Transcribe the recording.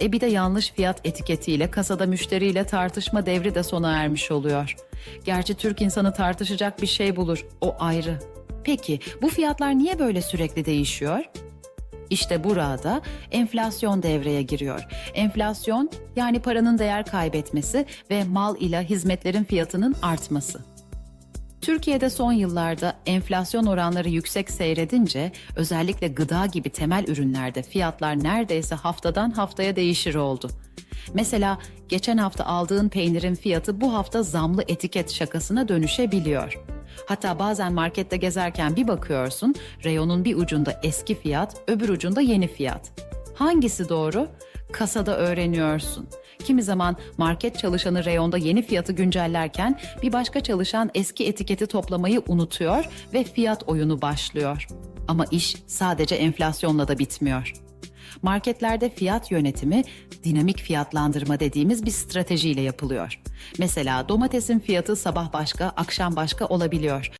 E bir de yanlış fiyat etiketiyle kasada müşteriyle tartışma devri de sona ermiş oluyor. Gerçi Türk insanı tartışacak bir şey bulur, o ayrı. Peki bu fiyatlar niye böyle sürekli değişiyor? İşte burada enflasyon devreye giriyor. Enflasyon yani paranın değer kaybetmesi ve mal ile hizmetlerin fiyatının artması. Türkiye'de son yıllarda enflasyon oranları yüksek seyredince özellikle gıda gibi temel ürünlerde fiyatlar neredeyse haftadan haftaya değişir oldu. Mesela geçen hafta aldığın peynirin fiyatı bu hafta zamlı etiket şakasına dönüşebiliyor. Hatta bazen markette gezerken bir bakıyorsun, reyonun bir ucunda eski fiyat, öbür ucunda yeni fiyat. Hangisi doğru? Kasada öğreniyorsun. Kimi zaman market çalışanı reyonda yeni fiyatı güncellerken bir başka çalışan eski etiketi toplamayı unutuyor ve fiyat oyunu başlıyor. Ama iş sadece enflasyonla da bitmiyor. Marketlerde fiyat yönetimi dinamik fiyatlandırma dediğimiz bir stratejiyle yapılıyor. Mesela domatesin fiyatı sabah başka, akşam başka olabiliyor.